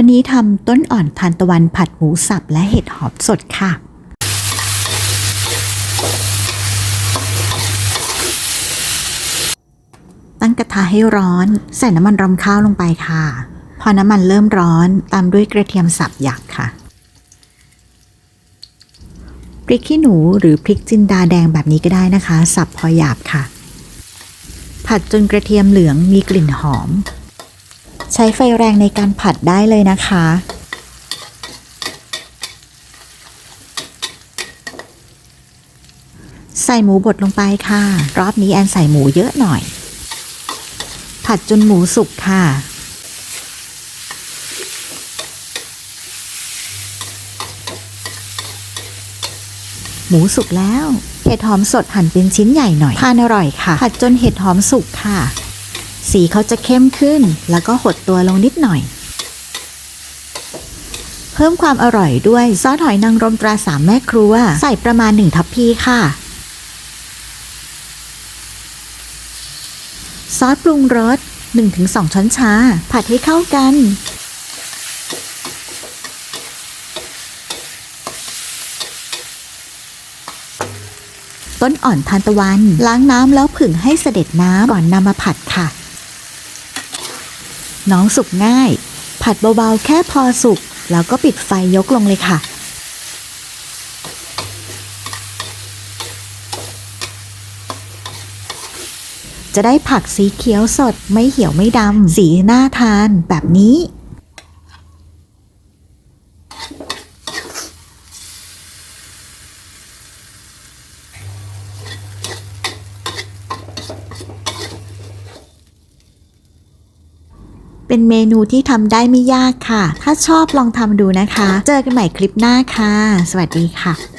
วันนี้ทำต้นอ่อนทานตะวันผัดหมูสับและเห็ดหอมสดค่ะ ตั้งกระทะให้ร้อน ใส่น้ำมันรำข้าวลงไปค่ะ พอน้ำมันเริ่มร้อนตามด้วยกระเทียมสับหยาบค่ะพริกขี้หนูหรือพริกจินดาแดงแบบนี้ก็ได้นะคะ สับพอหยาบค่ะ ผัดจนกระเทียมเหลืองมีกลิ่นหอม ใช้ไฟแรงในการผัดได้เลยนะคะ ใส่หมูบดลงไปค่ะ รอบนี้แอนใส่หมูเยอะหน่อย ผัดจนหมูสุกค่ะหมูสุกแล้ว เห็ดหอมสดหั่นเป็นชิ้นใหญ่หน่อยทานอร่อยค่ะ ผัดจนเห็ดหอมสุกค่ะ สีเขาจะเข้มขึ้น แล้วก็หดตัวลงนิดหน่อย เพิ่มความอร่อยด้วยซอสหอยนางรมตราสามแม่ครัว ใส่ประมาณหนึ่งทัพพีค่ะซอสปรุงรส 1-2 ช้อนชา ผัดให้เข้ากัน ต้นอ่อนทานตะวัน ล้างน้ำแล้วผึ่งให้เสด็จน้ำก่อนนำมาผัดค่ะ น้องสุกง่าย ผัดเบาๆแค่พอสุก แล้วก็ปิดไฟยกลงเลยค่ะ จะได้ผักสีเขียวสดไม่เหี่ยวไม่ดำสีน่าทานแบบนี้ เป็นเมนูที่ทำได้ไม่ยากค่ะ ถ้าชอบลองทำดูนะคะ เจอกันใหม่คลิปหน้าค่ะ สวัสดีค่ะ